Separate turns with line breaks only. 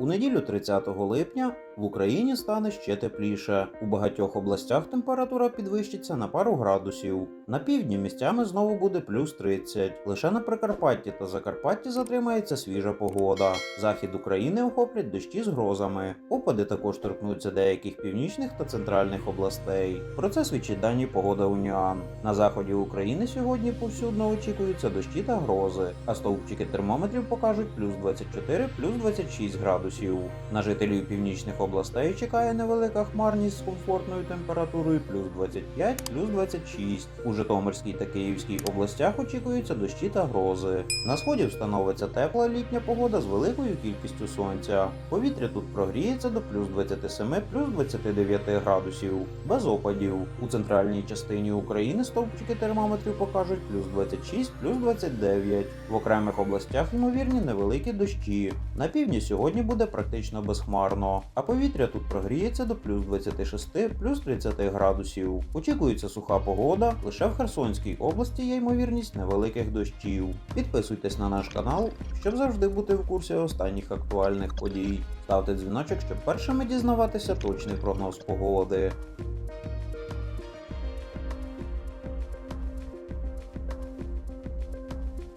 У неділю 30 липня в Україні стане ще тепліше. У багатьох областях температура підвищиться на пару градусів. На півдні місцями знову буде плюс 30. Лише на Прикарпатті та Закарпатті затримається свіжа погода. Захід України охоплять дощі з грозами. Опади також торкнуться деяких північних та центральних областей. Про це свідчить дані погода Уніан. На заході України сьогодні повсюдно очікуються дощі та грози, а стовпчики термометрів покажуть плюс 24, плюс 26 градусів. На жителів північних областей чекає невелика хмарність з комфортною температурою плюс 25, плюс 26. У Житомирській та Київській областях очікуються дощі та грози. На сході встановиться тепла літня погода з великою кількістю сонця. Повітря тут прогріється до плюс 27, плюс 29 градусів, без опадів. У центральній частині України стовпчики термометрів покажуть плюс 26, плюс 29. В окремих областях ймовірні невеликі дощі. На півдні сьогодні буде практично безхмарно, а повітря тут прогріється до плюс 26, плюс 30 градусів. Очікується суха погода, лише в Херсонській області є ймовірність невеликих дощів. Підписуйтесь на наш канал, щоб завжди бути в курсі останніх актуальних подій. Ставте дзвіночок, щоб першими дізнаватися точний прогноз погоди.